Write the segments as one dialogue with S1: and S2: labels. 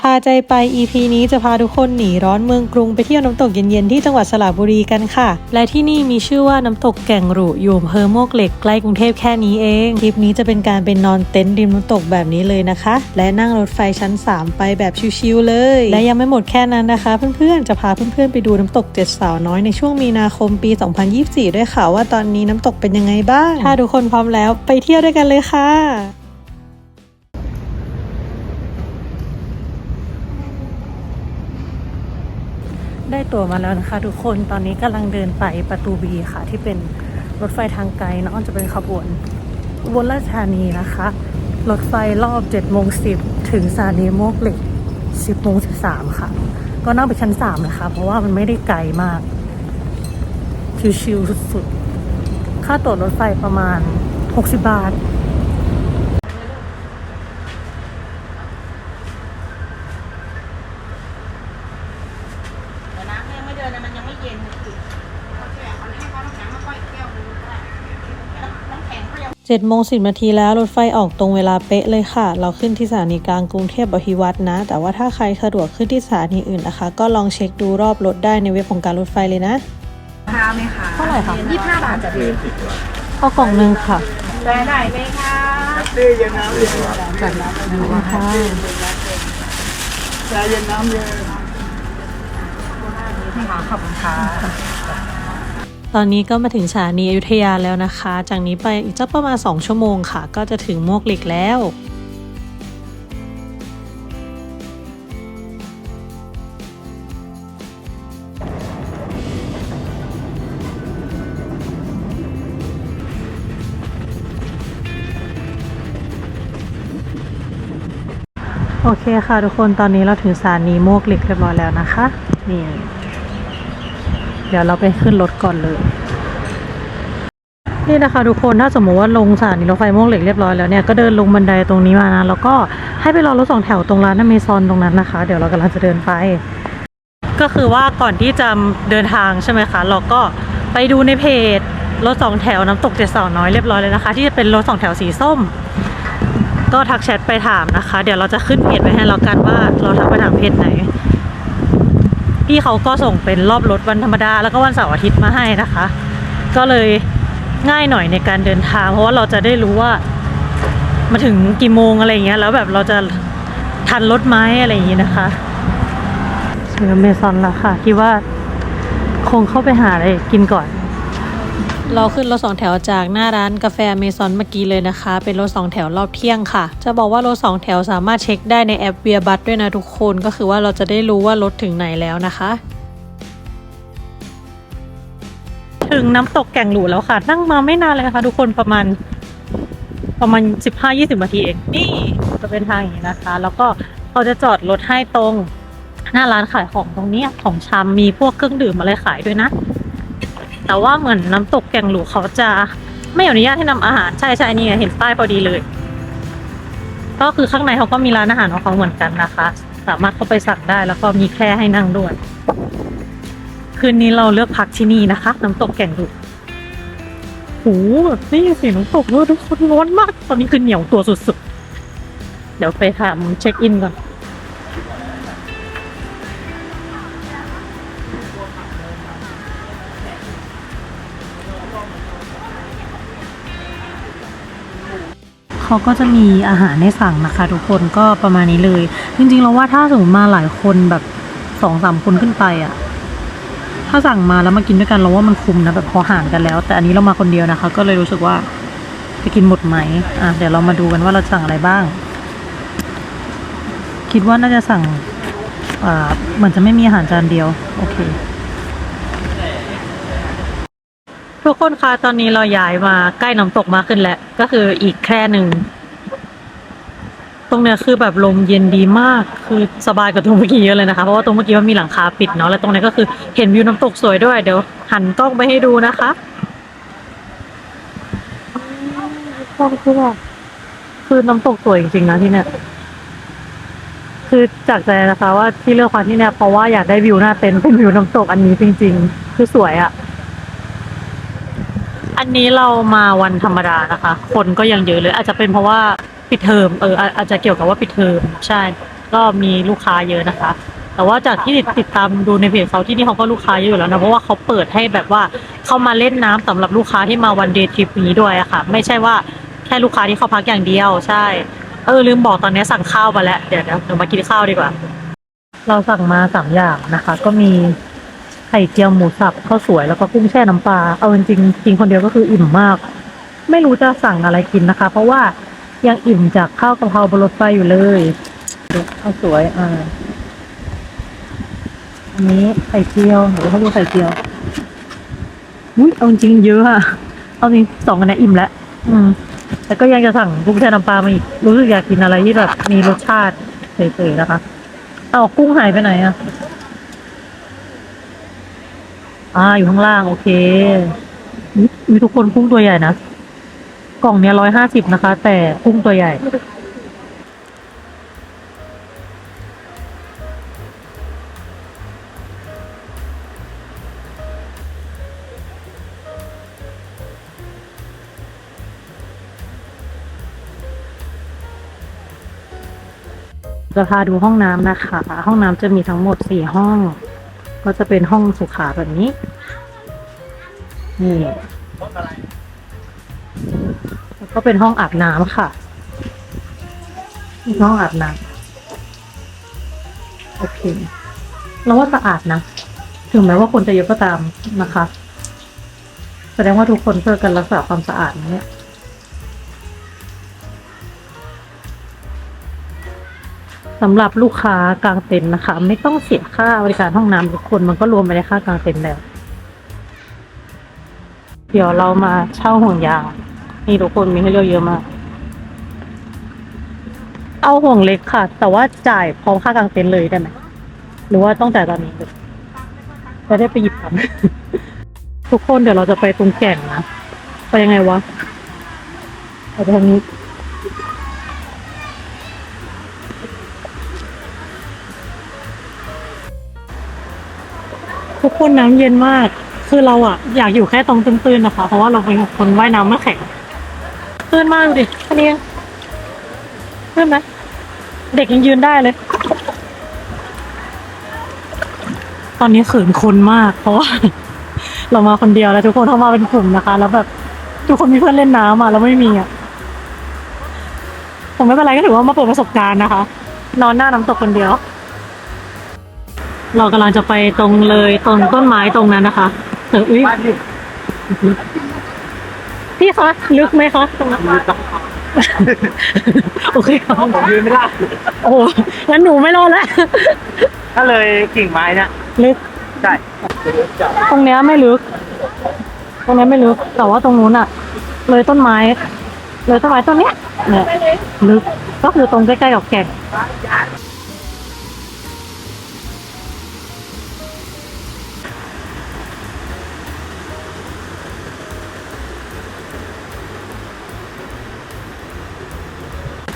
S1: พาใจไป EP นี้จะพาทุกคนหนีร้อนเมืองกรุงไปเที่ยวน้ำตกเย็นๆที่จังหวัดสระบุรีกันค่ะ และที่นี่มีชื่อว่าน้ำตกแก่งหรุอยู่อำเภอโมกเหล็กใกล้กรุงเทพแค่นี้เองทริปนี้จะเป็นการเป็นนอนเต็นท์ริมน้ำตกแบบนี้เลยนะคะ และนั่งรถไฟชั้น 3 ไปแบบชิวๆเลย และยังไม่หมดแค่นั้นนะคะ เพื่อนๆจะพาเพื่อนๆไปดูน้ำตกเจ็ดสาวน้อยในช่วงมีนาคมปี 2024 ด้วยค่ะว่าตอนนี้น้ำตกเป็นยังไงบ้าง ถ้าทุกคนพร้อมแล้วไปเที่ยวด้วยกันเลยค่ะ ได้ตั๋วมาแล้วนะคะ ทุกคนตอนนี้กำลังเดินไปประตูบีค่ะ ที่เป็นรถไฟทางไกลเนาะจะเป็นขบวนอุบลราชธานีนะคะ รถไฟรอบ7โมง10 ถึงสถานีโมกเหล็ก 10โมง13 ค่ะ ก็นั่งไปชั้น 3 นะคะ เพราะว่ามันไม่ได้ไกลมาก ชิวๆสุดๆ ค่าตั๋วรถไฟประมาณ 60 บาท
S2: 7โมง10นา
S1: ทีแล้วรถไฟออกตรงเวลาเป๊ะเลยค่ะ เราขึ้นที่สถานีกลางกรุงเทพอภิวัฒนะ แต่ว่าถ้าใครสะดวกขึ้นที่สถานีอื่นนะคะ ก็ลองเช็คดูรอบรถได้ในเว็บของการรถไฟเลยนะ
S2: ข้าไหมคะ
S1: เท่าไหร่คะ
S2: ยี่สิบห้าบาทจ้ะ
S1: พี่ข้ากล่องหนึ่งค่ะ
S2: ได้ไหนไหมคะ
S3: เต้เย็นน้ำเย็นจัดนะ
S1: คะ
S3: ใจเย็นน้ำเย็น
S2: ขอบคุณค่ะ
S1: ตอนนี้ก็มาถึงสถานีอยุธยาแล้วนะคะ จากนี้ไปอีกสักประมาณ 2 ชั่วโมงค่ะ ก็จะถึงโมกเหล็กแล้วโอเคค่ะทุกคนตอนนี้เราถึงสถานีโมกเหล็กเรียบร้อยแล้วนะคะ นี่ เดี๋ยวเราไปขึ้นรถก่อนเลย นี่นะคะทุกคนถ้าสมมติว่าลงสถานีรถไฟโมกเหล็กเรียบร้อยแล้วเนี่ยก็เดินลงบันไดตรงนี้มานะแล้วก็ให้ไปรอรถสองแถวตรงร้านอเมซอนตรงนั้นนะคะ เดี๋ยวเรากำลังจะเดินไป ก็คือว่าก่อนที่จะเดินทางใช่ไหมคะเราก็ไปดูในเพจรถสองแถวน้ำตกเจ็ดสาวน้อยเรียบร้อยเลยนะคะ ที่จะเป็นรถสองแถวสีส้ม ก็ทักแชทไปถามนะคะ เดี๋ยวเราจะขึ้นเพจไว้ให้เรากันว่าเราทักไปถามเพจไหน พี่เขาก็ส่งเป็นรอบรถวันธรรมดา แล้วก็วันเสาร์อาทิตย์มาให้นะคะ ก็เลยง่ายหน่อยในการเดินทาง เพราะว่าเราจะได้รู้ว่า มาถึงกี่โมงอะไรเงี้ย แล้วแบบเราจะทันรถไหมอะไรอย่างงี้นะคะเจอเมซอนแล้วค่ะคิดว่าคงเข้าไปหาอะไรกินก่อน เราขึ้นรถสองแถวจากหน้าร้านกาแฟเมซอนเมื่อกี้เลยนะคะ เป็นรถสองแถวรอบเที่ยงค่ะ จะบอกว่ารถสองแถวสามารถเช็คได้ในแอปเวียบัตด้วยนะทุกคน ก็คือว่าเราจะได้รู้ว่ารถถึงไหนแล้วนะคะ ถึงน้ำตกแก่งหลูแล้วค่ะ นั่งมาไม่นานเลยนะคะทุกคนประมาณประมาณสิบห้ายี่สิบนาทีเอง นี่จะเป็นทางอย่างนี้นะคะ แล้วก็เขาจะจอดรถให้ตรง หน้าร้านขายของตรงนี้ของชำมีพวกเครื่องดื่มอะไรขายด้วยนะ แต่ว่าเหมือนน้ำตกแก่งหลูเขาจะไม่อนุญาตให้นำอาหารใช่ใช่นี่ไงเห็นป้ายพอดีเลย ก็คือข้างในเขาก็มีร้านอาหารของเขาเหมือนกันนะคะ สามารถเข้าไปสั่งได้แล้วก็มีแคร่ให้นั่งด้วย คืนนี้เราเลือกพักที่นี่นะคะ น้ำตกแก่งหลูโหนี่เสียงน้ำตกด้วยทุกคนร้อนมาก ตอนนี้คือเหนียวตัวสุดๆ เดี๋ยวไปทำเช็คอินก่อน เขาก็จะมีอาหารให้สั่งนะคะ ทุกคนก็ประมาณนี้เลย จริงๆเราว่าถ้าสมมติมาหลายคนแบบสองสามคนขึ้นไปอะถ้าสั่งมาแล้วมากินด้วยกันเราว่ามันคุ้มนะแบบพอหารกันแล้ว แต่อันนี้เรามาคนเดียวนะคะ ก็เลยรู้สึกว่าจะกินหมดไหมอะเดี๋ยวเรามาดูกันว่าเราสั่งอะไรบ้าง คิดว่าน่าจะสั่งอ่าเหมือนจะไม่มีอาหารจานเดียว โอเค ทุกคนคะตอนนี้เราย้ายมาใกล้น้ำตกมากขึ้นแล้ว ก็คืออีกแค่หนึ่ง ตรงเนี้ยคือแบบลมเย็นดีมาก คือสบายกว่าตรงเมื่อกี้เยอะเลยนะคะ เพราะว่าตรงเมื่อกี้มันมีหลังคาปิดเนาะ แล้วตรงนี้ก็คือเห็นวิวน้ำตกสวยด้วย เดี๋ยวหันกล้องไปให้ดูนะคะกล้องคือแบบคือน้ำตกสวยจริงๆนะที่เนี่ย คือจากใจนะคะว่าที่เลือกมาที่เนี่ยเพราะว่าอยากได้วิวหน้าเต็นท์เป็นวิวน้ำตกอันนี้จริง ๆ คือสวยอะ อันนี้เรามาวันธรรมดานะคะ คนก็ยังเยอะเลย อาจจะเป็นเพราะว่าปิดเทอมเอออาอาจจะเกี่ยวกับว่าปิดเทอมใช่ ก็มีลูกค้าเยอะนะคะ แต่ว่าจากที่ติดตามดูในเพจเขาที่นี่เขาก็ลูกค้าเยอะอยู่แล้วนะเพราะว่าเขาเปิดให้แบบว่าเข้ามาเล่นน้ำสำหรับลูกค้าที่มาวันเดย์ทริปนี้ด้วยอะค่ะ ไม่ใช่ว่าแค่ลูกค้าที่เขาพักอย่างเดียวใช่ เออลืมบอกตอนนี้สั่งข้าวมาแล้วเดี๋ยวเดี๋ยวเดี๋ยวมากินข้าวดีกว่า เราสั่งมาสามอย่างนะคะ ก็มี ไข่เจียวหมูสับข้าวสวยแล้วก็กุ้งแช่น้ำปลาเอาจริงๆกินคนเดียวก็คืออิ่มมาก ไม่รู้จะสั่งอะไรกินนะคะ เพราะว่ายังอิ่มจากข้าวกะเพราบนรถไฟอยู่เลยดูข้าวสวยอ่าอันนี้ไข่เจียวหรือเขาดูไข่เจียวอุ้ยเอาจริงเยอะอะเอาจริงสองอันนี้อิ่มแล้วอืมแต่ก็ยังจะสั่งกุ้งแช่น้ำปลามาอีกรู้สึกอยากกินอะไรที่แบบมีรสชาติเฉยๆนะคะเอากุ้งหายไปไหนอะ อ่าอยู่ข้างล่าง โอเคมีทุกคนกุ้งตัวใหญ่นะ กล่องเนี้ยร้อยห้าสิบนะคะ แต่กุ้งตัวใหญ่ จะพาดูห้องน้ำนะคะ ห้องน้ำจะมีทั้งหมดสี่ห้อง ก็จะเป็นห้องสุขาแบบนี้ นี่แล้วก็เป็นห้องอาบน้ำค่ะห้องอาบน้ำโอเคเราว่าสะอาดนะ ถึงแม้ว่าคนจะเยอะก็ตามนะคะ แสดงว่าทุกคนช่วยกันรักษาความสะอาดนะเนี่ย สำหรับลูกค้ากลางเต็นท์นะคะ ไม่ต้องเสียค่าบริการห้องน้ำทุกคนมันก็รวมไปในค่ากลางเต็นท์แล้ว เดี๋ยวเรามาเช่าห่วงยางนี่ทุกคนมีให้เลือกเยอะมาก เอาห่วงเล็กค่ะ แต่ว่าจ่ายพร้อมค่ากลางเต็นท์เลยได้ไหมหรือว่าต้องจ่ายตอนนี้จะได้ไปหยิบกันทุกคนเดี๋ยวเราจะไปตรงแก่งนะไปยังไงวะไปทางนี้ ทุกคนน้ำเย็นมาก คือเราอะอยากอยู่แค่ตรงตื้นๆนะคะ เพราะว่าเราเป็นคนว่ายน้ำไม่แข็งตื้นมากดูดิแค่นี้เองตื้นไหมเด็กยังยืนได้เลย ตอนนี้เขินคนมาก เพราะว่าเรามาคนเดียวแล้วทุกคนเข้ามาเป็นกลุ่มนะคะ แล้วแบบทุกคนมีเพื่อนเล่นน้ำอะเราไม่มีอะผมไม่เป็นไรก็ถือว่ามาเปิดประสบการณ์นะคะ นอนหน้าน้ำตกคนเดียว เรากำลังจะไปตรงเลยตรงต้นไม้ตรงนั้นนะคะเอออุ้ยพี่คะลึกไหมคะตรงนั้นโอเคครับ
S3: ผมยืนไม่ได้
S1: โอ้โหงั้นหนูไม่รอดแล้ว
S3: ก็เลยกิ่งไม้เนี่ย
S1: ลึก
S3: ใช่
S1: ตรงเนี้ยไม่ลึก ตรงเนี้ยไม่ลึก แต่ว่าตรงนู้นอะเลยต้นไม้ เลยต้นไม้ต้นเนี้ยเนี่ยลึกก็คือตรงใกล้ๆกับแก่ง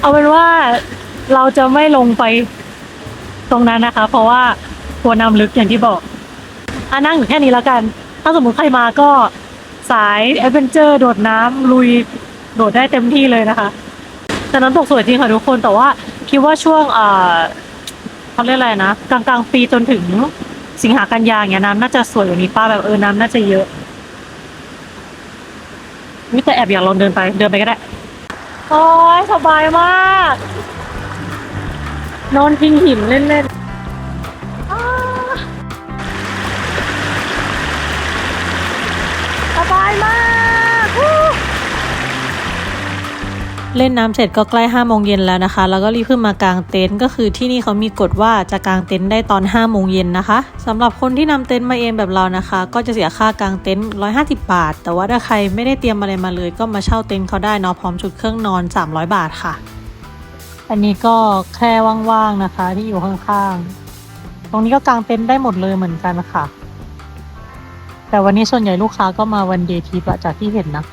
S1: เอาเป็นว่าเราจะไม่ลงไปตรงนั้นนะคะ เพราะว่ากลัวน้ำลึกอย่างที่บอกอะนั่งอยู่แค่นี้แล้วกัน ถ้าสมมติใครมาก็สายแอดเวนเจอร์โดดน้ำลุยโดดได้เต็มที่เลยนะคะแต่น้ำตกสวยจริงค่ะทุกคนแต่ว่าคิดว่าช่วงเอ่อเขาเรียกอะไรนะ กลางๆปีจนถึงสิงหากันยาอย่างเงี้ยน้ำน่าจะสวยกว่านี้ป้าแบบเออน้ำน่าจะเยอะวิแต่แอบอยากลองเดินไปเดินไปก็ได้ โอ้ยสบายมาก นอนพิงหินเล่นๆอ้าสบายมาก เล่นน้ำเสร็จก็ใกล้5โมงเย็นแล้วนะคะ แล้วก็รีบขึ้นมากางเต็นท์ก็คือที่นี่เขามีกฎว่าจะกางเต็นท์ได้ตอน5โมงเย็นนะคะสำหรับคนที่นำเต็นท์มาเองแบบเรานะคะ ก็จะเสียค่ากางเต็นท์150 บาท แต่ว่าถ้าใครไม่ได้เตรียมอะไรมาเลย ก็มาเช่าเต็นท์เขาได้เนาะพร้อมชุดเครื่องนอน 300 บาทค่ะ อันนี้ก็แค่ว่างๆนะคะ ที่อยู่ข้างๆ ตรงนี้ก็กางเต็นท์ได้หมดเลยเหมือนกันค่ะ แต่วันนี้ส่วนใหญ่ลูกค้าก็มาวันเดย์ทริปอะจากที่เห็นนะ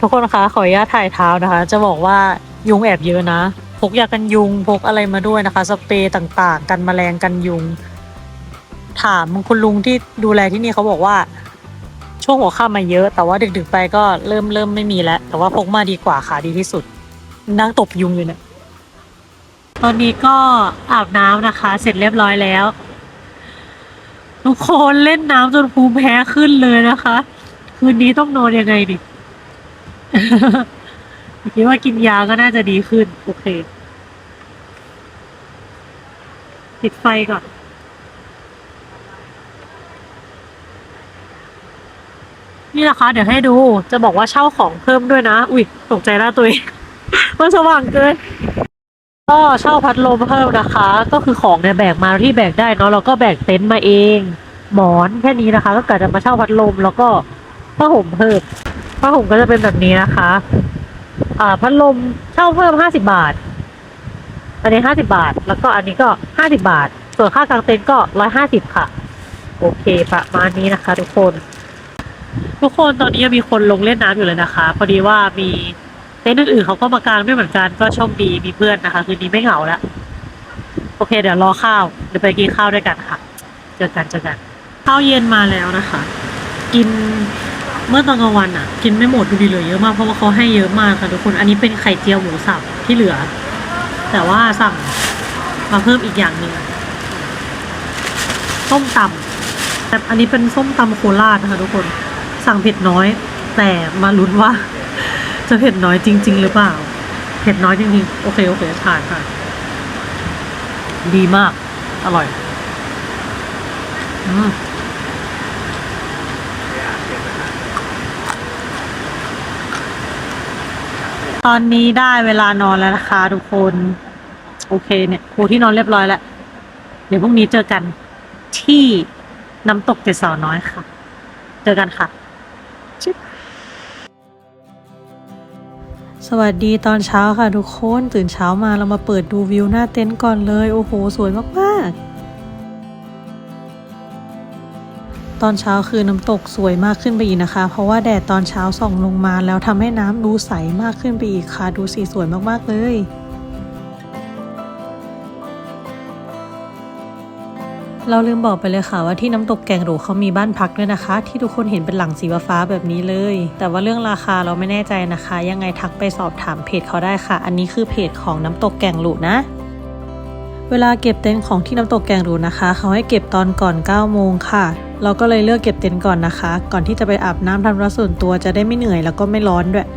S1: ทุกคนคะขออนุญาตถ่ายเท้านะคะ จะบอกว่ายุงแอบเยอะนะพกยากันยุงพกอะไรมาด้วยนะคะ สเปรย์ต่างๆ กันแมลงกันยุง ถามคุณลุงที่ดูแลที่นี่เขาบอกว่า ช่วงหัวค่ำมาเยอะ แต่ว่าดึกๆไปก็เริ่มเริ่มไม่มีแล้ว แต่ว่าพกมาดีกว่าค่ะดีที่สุด นั่งตบยุงอยู่เนี่ยตอนนี้ก็อาบน้ำนะคะ เสร็จเรียบร้อยแล้วทุกคนเล่นน้ำจนภูมิแพ้ขึ้นเลยนะคะ คืนนี้ต้องนอนยังไงดิ คิดว่ากินยาก็น่าจะดีขึ้น โอเคติดไฟก่อน นี่นะคะ เดี๋ยวให้ดู จะบอกว่าเช่าของเพิ่มด้วยนะ อุ้ยตกใจหน้าตัวเองมันสว่างเกินก็เช่าพัดลมเพิ่มนะคะ ก็คือของเนี่ยแบกมาที่แบกได้เนาะเราก็แบกเต็นท์มาเอง หมอนแค่นี้นะคะ ก็กะจะมาเช่าพัดลมแล้วก็ผ้าห่มเพิ่ม ผ้าห่มก็จะเป็นแบบนี้นะคะ อ่าพัดลมเช่าเพิ่มห้าสิบาท อันนี้ห้าสิบาท แล้วก็อันนี้ก็ห้าสิบาท ส่วนค่ากางเต็นท์ก็ร้อยห้าสิบค่ะ โอเคประมาณนี้นะคะ ทุกคน ทุกคนตอนนี้ยังมีคนลงเล่นน้ำอยู่เลยนะคะ พอดีว่ามีเต็นท์อื่นๆเขาก็มากางด้วยเหมือนกันก็โชคดีมีเพื่อนนะคะ คืนนี้ไม่เหงาแล้วโอเค เดี๋ยวรอข้าวเดี๋ยวไปกินข้าวด้วยกันค่ะ เจอกันเจอกัน ข้าวเย็นมาแล้วนะคะ กิน เมื่อตอนกลางวันอะ กินไม่หมดดูดีเหลยเยอะมากเพราะว่าเขาให้เยอะมากค่ะทุกคน อันนี้เป็นไข่เจียวหมูสับที่เหลือ แต่ว่าสั่งมาเพิ่มอีกอย่างหนึ่งส้มตำแต่อันนี้เป็นส้มตำโคราชนะคะทุกคนสั่งเผ็ดน้อย แต่มาลุ้นว่า จะเผ็ดน้อยจริง ๆ หรือเปล่า เผ็ดน้อยจริงๆโอเคโอเคทานค่ะ ดีมาก อร่อย อืม อนนี้ได้เวลานอนแล้วนะคะทุกคน โอเคเนี่ยปูที่นอนเรียบร้อยแล้ว เดี๋ยวพรุ่งนี้เจอกันที่น้ำตกเจ็ดสาวน้อยค่ะ เจอกันค่ะสวัสดีตอนเช้าค่ะทุกคน ตื่นเช้ามาเรามาเปิดดูวิวหน้าเต็นท์ก่อนเลย โอ้โห สวยมาก ๆ ตอนเช้าคือน้ำตกสวยมากขึ้นไปอีกนะคะ เพราะว่าแดดตอนเช้าส่องลงมา แล้วทำให้น้ำดูใสมากขึ้นไปอีกค่ะ ดูสีสวยมากๆเลยเราลืมบอกไปเลยค่ะว่าที่น้ำตกแก่งหรูเขามีบ้านพักด้วยนะคะ ที่ทุกคนเห็นเป็นหลังสีฟ้าแบบนี้เลย แต่ว่าเรื่องราคาเราไม่แน่ใจนะคะ ยังไงทักไปสอบถามเพจเขาได้ค่ะ อันนี้คือเพจของน้ำตกแก่งหรูนะ เวลาเก็บเต็นท์ของที่น้ำตกแก่งหรูนะคะ เขาให้เก็บตอนก่อน9โมงค่ะ เราก็เลยเลือกเก็บเต็นท์ก่อนนะคะ ก่อนที่จะไปอาบน้ำทำระส่วนตัวจะได้ไม่เหนื่อยแล้วก็ไม่ร้อนด้วย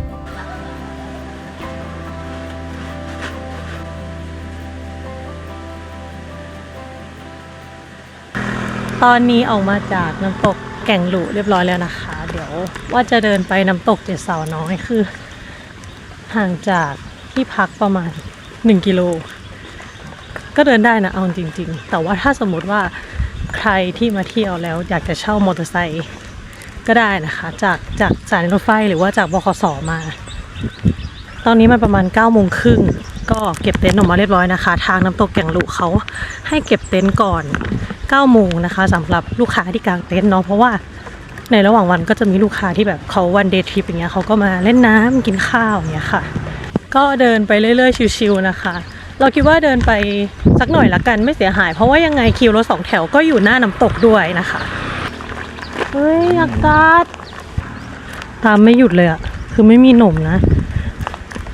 S1: ตอนนี้ออกมาจากน้ำตกแก่งหลุเรียบร้อยแล้วนะคะ เดี๋ยวว่าจะเดินไปน้ำตกเจ็ดเสาวน้อยคือ ห่างจากที่พักประมาณ 1 กิโล ก็เดินได้นะเอาจริง ๆ แต่ว่าถ้าสมมติว่า ใครที่มาเที่ยวแล้วอยากจะเช่ามอเตอร์ไซค์ก็ได้นะคะ จากจากสถายรถไฟหรือว่าจากบขสมา ตอนนี้มันประมาณ9ก้าโมงครึ่งก็เก็บเต็นท์ออกมาเรียบร้อยนะคะ ทางน้ำตกแก่งหลุเขาให้เก็บเต็นท์ก่อน9โมงนะคะสำหรับลูกค้าที่กางเต็นท์เนาะเพราะว่าในระหว่างวันก็จะมีลูกค้าที่แบบเขาวันเดย์ทริปอย่างเงี้ยเขาก็มาเล่นน้ำกินข้าวอย่างเงี้ยค่ะ ก็เดินไปเรื่อยๆ ชิวๆนะคะ เราคิดว่าเดินไปสักหน่อยละกันไม่เสียหาย เพราะว่ายังไงคิวรถสองแถวก็อยู่หน้าน้ำตกด้วยนะคะ เฮ้ยอากาศ ตามไม่หยุดเลยอะคือไม่มีหนมนะ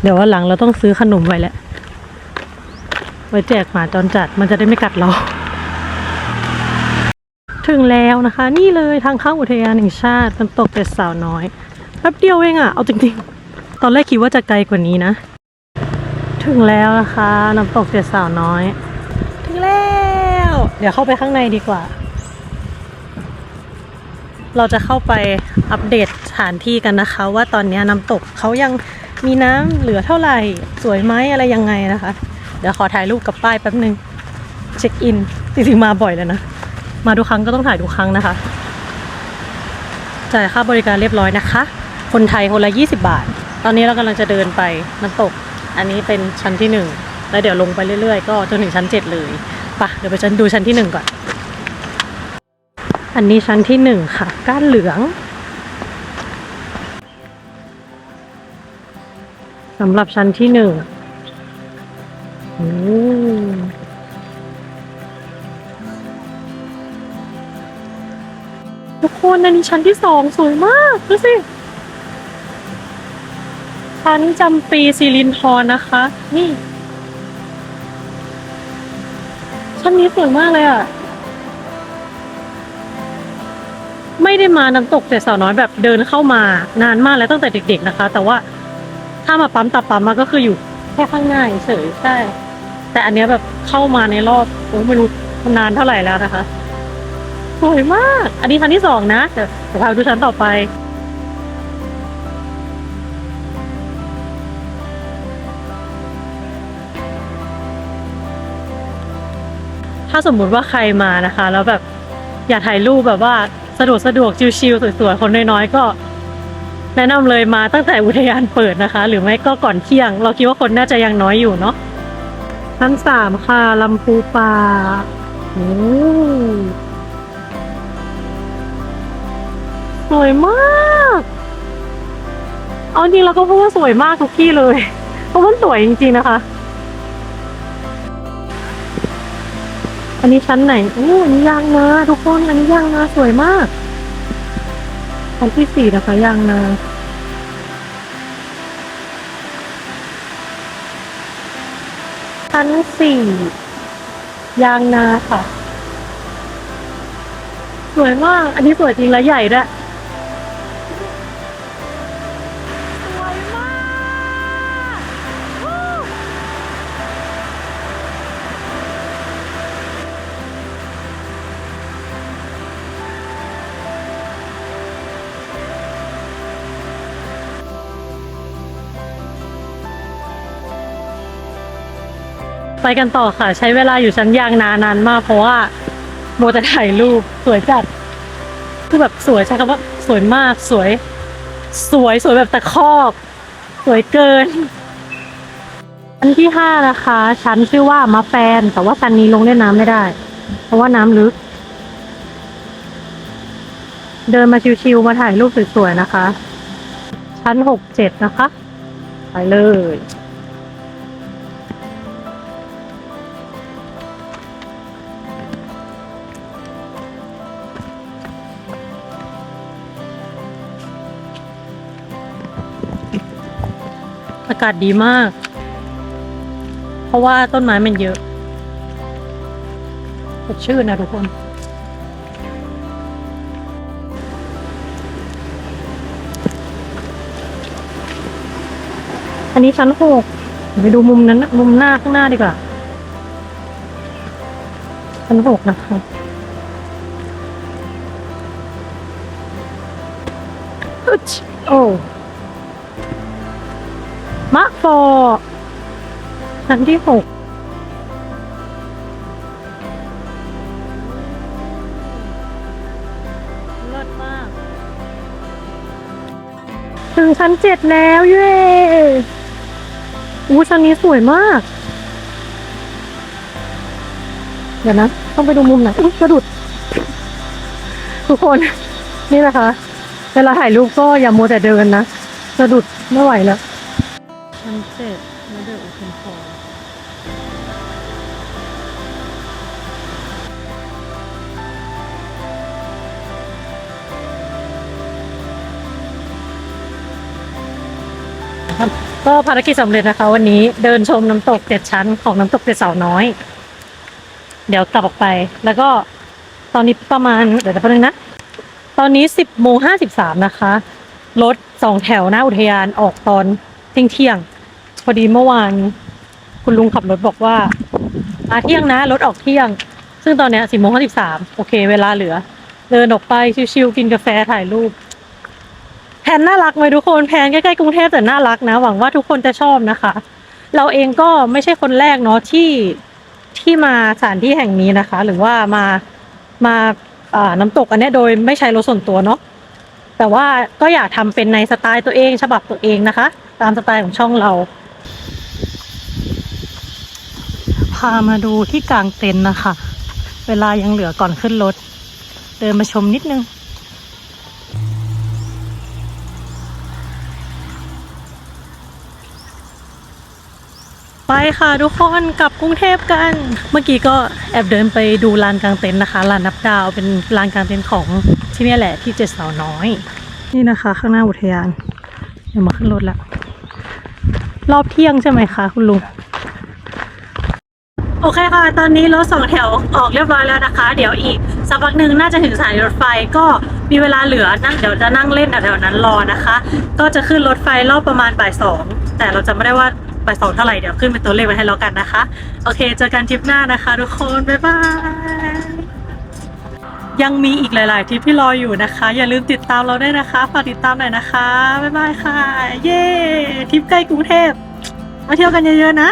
S1: เดี๋ยววันหลังเราต้องซื้อขนมไว้แหละ ไว้แจกหมาจรจัดมันจะได้ไม่กัดเรา ถึงแล้วนะคะ นี่เลยทางเข้าอุทยานแห่งชาติน้ำตกเจ็ดสาวน้อยแป๊บเดียวเองอะเอาจริงๆ ตอนแรกคิดว่าจะไกลกว่านี้นะ ถึงแล้วนะคะ น้ำตกเจ็ดสาวน้อย ถึงแล้ว เดี๋ยวเข้าไปข้างในดีกว่า เราจะเข้าไปอัปเดตสถานที่กันนะคะ ว่าตอนนี้น้ำตกเขายังมีน้ำเหลือเท่าไหร่สวยไหมอะไรยังไงนะคะ เดี๋ยวขอถ่ายรูปกับป้ายแป๊บนึง เช็คอินจริงๆมาบ่อยแล้วนะ มาทุกครั้งก็ต้องถ่ายทุกครั้งนะคะ จ่ายค่าบริการเรียบร้อยนะคะ คนไทยคนละ 20 บาท ตอนนี้เรากำลังจะเดินไปน้ำตก อันนี้เป็นชั้นที่หนึ่งแล้วเดี๋ยวลงไปเรื่อยๆ ก็จนถึงชั้นเจ็ดเลยปะเดี๋ยวไปชั้นดูชั้นที่หนึ่งก่อน อันนี้ชั้นที่หนึ่งค่ะ ก้านเหลืองสำหรับชั้นที่หนึ่งโอ้ทุกคนอันนี้ชั้นที่สองสวยมากดูสิ ชั้นจำปีสิรินทรนะคะ นี่ชั้นนี้สวยมากเลยอะ ไม่ได้มาน้ำตกแต่สาวน้อยแบบเดินเข้ามานานมากแล้วตั้งแต่เด็ก ๆนะคะ แต่ว่าถ้ามาปั๊มตับปั๊มมาก็คืออยู่แค่ข้างหน้าเฉยใช่แต่อันเนี้ยแบบเข้ามาในรอบโอ้ไม่รู้นานเท่าไหร่แล้วนะคะสวยมาก อันนี้ชั้นที่สองนะเดี๋ยวเดี๋ยวพาไปดูชั้นต่อไปาสมมุติว่าใครมานะคะ แล้วแบบอยากถ่ายรูปแบบว่าสะดวกสะดวกชิลๆสวยๆคนน้อยๆก็ แนะนำเลยมาตั้งแต่อุทยานเปิดนะคะ หรือไม่ก็ก่อนเที่ยง เราคิดว่าคนน่าจะยังน้อยอยู่เนาะชั้นสามค่ะลำพูป่าโอ้สวยมากเอาจริงเราก็พูดว่าสวยมากทุกที่เลย เพราะมันสวยจริงๆนะคะ อันนี้ชั้นไหนอู้อันนี้ยางนาทุกคน อันนี้ยางนาสวยมากชั้นที่สี่นะคะยางนาชั้นสี่ยางนาค่ะ สวยมาก อันนี้สวยจริงและใหญ่ด้วย ไปกันต่อค่ะ ใช้เวลาอยู่ชั้นยางนานานมากเพราะว่าโมจะถ่ายรูปสวยจัด คือแบบสวยใช้คำว่าสวยมากสวย สวยสวยแบบตะคอกสวยเกิน ชั้นที่ห้านะคะชั้นชื่อว่ามะแฟน แต่ว่าชั้นนี้ลงเล่นน้ำไม่ได้ เพราะว่าน้ำลึก เดินมาชิวๆมาถ่ายรูปสวยๆนะคะ ชั้นหกเจ็ดนะคะ ไปเลยากาศดีมาก เพราะว่าต้นไม้มันเยอะสดชื่นนะทุกคนอันนี้ชั้นหกไปดูมุมนั้นนะมุมหน้าข้างหน้าดีกว่าชั้นหกนะคะอึ๊ดโอ้ มะฟอชั้นที่หกเลิศมาก ถึงชั้นเจ็ดแล้วเย้อู้ชั้นนี้สวยมาก เดี๋ยวนะ ต้องไปดูมุมไหนอุ๊ยสะดุด ทุกคนนี่นะคะ เวลาถ่ายรูปก็อย่ามัวแต่เดินนะ สะดุดไม่ไหวแล้วชั้ นเจ็ดแล้วเดออุทนพรครับก็ภารกิจสำเร็จนะคะ วันนี้เดินชมน้ำตกเจ็ดชั้นของน้ำตกเจ็ดเสาน้อย เดี๋ยวกลับออกไป แล้วก็ตอนนี้ประมาณเดี๋ยวจะแป๊บนึงนะ ตอนนี้สิบโมงห้าสิบสามนะคะรถสองแถวหน้าอุทยานออกตอนเที่ยงเที่ยง พอดีเมื่อวาน คุณลุงขับรถบอกว่ามาเที่ยงนะรถออกเที่ยง ซึ่งตอนเนี้ยสี่โมงห้าสิบสามโอเค เวลาเหลือ เดินออกไปชิวๆกินกาแฟถ่ายรูปแผนน่ารักไหมทุกคนแผนใกล้ๆกรุงเทพแต่น่ารักนะ หวังว่าทุกคนจะชอบนะคะ เราเองก็ไม่ใช่คนแรกเนาะที่ที่มาสถานที่แห่งนี้นะคะ หรือว่ามามาอ่าน้ำตกอันนี้โดยไม่ใช้รถส่วนตัวเนาะแต่ว่าก็อยากทำเป็นในสไตล์ตัวเอง ฉบับตัวเองนะคะ ตามสไตล์ของช่องเรา พามาดูที่กลางเต็นท์นะคะ เวลายังเหลือก่อนขึ้นรถ เดินมาชมนิดนึง ไปค่ะทุกคนกลับกรุงเทพกัน เมื่อกี้ก็แอบเดินไปดูลานกลางเต็นท์นะคะลานนับดาวเป็นลานกลางเต็นท์ของที่นี่แหละที่เจ็ดสาวน้อย นี่นะคะ ข้างหน้าอุทยาน เดี๋ยวมาขึ้นรถละรอบเที่ยงใช่ไหมคะคุณลุง อโอเคค่ะ ตอนนี้รถสองแถวออกเรียบร้อยแล้วนะคะ เดี๋ยวอีกสักพักหนึ่งน่าจะถึงสถานีรถไฟก็มีเวลาเหลือนั่งเดี๋ยวจะนั่งเล่นแถวๆนั้นรอนะคะ ก็จะขึ้นรถไฟรอบประมาณบ่ายสองแต่เราจะไม่ได้ว่าบ่ายสองเท่าไหร่เดี๋ยวขึ้นเป็นตัวเลขไว้ให้แล้วกันนะคะ โอเคเจอกันทริปหน้านะคะ ทุกคนบ๊ายบายยังมีอีกหลาย ๆทริปที่รออยู่นะคะ อย่าลืมติดตามเราด้วยนะคะฝากติดตามหน่อยนะคะบ๊ายบายค่ะ เย้ทริปใกล้กรุงเทพมาเที่ยวกันเยอะๆนะ